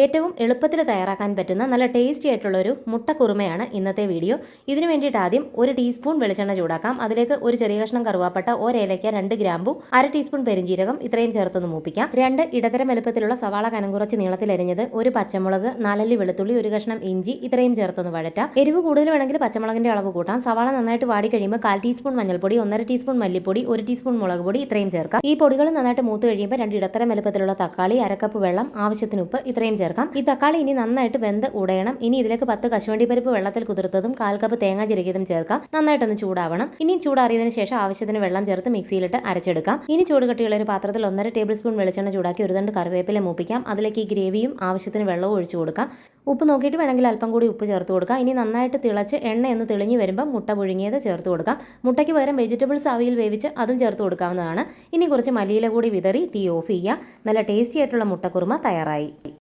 ഏറ്റവും എളുപ്പത്തിൽ തയ്യാറാക്കാൻ പറ്റുന്ന നല്ല ടേസ്റ്റി ആയിട്ടുള്ള ഒരു മുട്ടക്കുറുമയാണ് ഇന്നത്തെ വീഡിയോ ഇതിനു വേണ്ടിയിട്ട് ആദ്യം ഒരു ടീസ്പൂൺ വെളിച്ചെണ്ണ ചൂടാക്കാം. അതിലേക്ക് ഒരു ചെറിയ കഷ്ണം കറുവാപ്പട്ട ഒരേലയ്ക്ക രണ്ട് ഗ്രാമ്പു അര ടീസ്പൂൺ പെരിഞ്ജീരകം ഇത്രയും ചേർത്തൊന്ന് മൂപ്പിക്കാം. രണ്ട് ഇടതരം വലുപ്പത്തിലുള്ള സവാള കനം കുറച്ച് നീളത്തിൽ അരിഞ്ഞത് ഒരു പച്ചമുളക് നാലല്ലി വെളുത്തുള്ളി ഒരു കഷ്ണം ഇഞ്ചി ഇത്രയും ചേർത്തൊന്ന് വഴറ്റാം. എരിവ് കൂടുതൽ വേണമെങ്കിൽ പച്ചമുളകിന്റെ അളവ് കൂട്ടാം. സവാള നന്നായിട്ട് വാടി കഴിയുമ്പോൾ കാൽ ടീസ്പൂൺ മഞ്ഞൾപ്പൊടി ഒന്നര ടീസ്പൂൺ മല്ലിപ്പൊടി ഒരു ടീസ്പൂൺ മുളക് പൊടി ഇത്രയും ചേർക്കാം. ഈ പൊടികൾ നന്നായിട്ട് മൂത്ത് കഴിയുമ്പോൾ രണ്ട് ഇടത്തരം വലുപ്പത്തിലുള്ള തക്കാളി അരക്കപ്പ് വെള്ളം ആവശ്യത്തിന് ഉപ്പ് ഇത്രയും ചേർക്കാം. ഈ തക്കാളി ഇനി നന്നായിട്ട് വെന്ത് ഉടയണം. ഇനി ഇതിലേക്ക് പത്ത് കശുവണ്ടി പരിപ്പ് വെള്ളത്തിൽ കുതിർത്തതും കാൽ കപ്പ് തേങ്ങ ചിരകിയതും ചേർക്കാം. നന്നായിട്ടൊന്ന് ചൂടാവണം. ഇനി ചൂടാറിയതിന് ശേഷം ആവശ്യത്തിന് വെള്ളം ചേർത്ത് മിക്സിയിലിട്ട് അരച്ചെടുക്കാം. ഇനി ചൂട് കട്ടിയുള്ള ഒരു പാത്രത്തിൽ ഒന്നര ടേബിൾ സ്പൂൺ വെളിച്ചെണ്ണ ചൂടാക്കി ഒരു തണ്ട് കറിവേപ്പില മൂപ്പിക്കാം. അതിലേക്ക് ഈ ഗ്രേവിയും ആവശ്യത്തിന് വെള്ളവും ഒഴിച്ചു കൊടുക്കാം. ഉപ്പ് നോക്കിയിട്ട് വേണമെങ്കിൽ അല്പം കൂടി ഉപ്പ് ചേർത്ത് കൊടുക്കാം. ഇനി നന്നായിട്ട് തിളച്ച് എണ്ണ ഒന്ന് തെളിഞ്ഞു വരുമ്പോൾ മുട്ട പുഴുങ്ങിയത് ചേർത്ത് കൊടുക്കാം. മുട്ടയ്ക്ക് പകരം വെജിറ്റബിൾസ് അവയിൽ വേവിച്ച് അതും ചേർത്ത് കൊടുക്കാവുന്നതാണ്. ഇനി കുറച്ച് മല്ലിയില കൂടി വിതറി തീ ഓഫ് ചെയ്യുക. നല്ല ടേസ്റ്റി ആയിട്ടുള്ള മുട്ടക്കുറുമ തയ്യാറായി.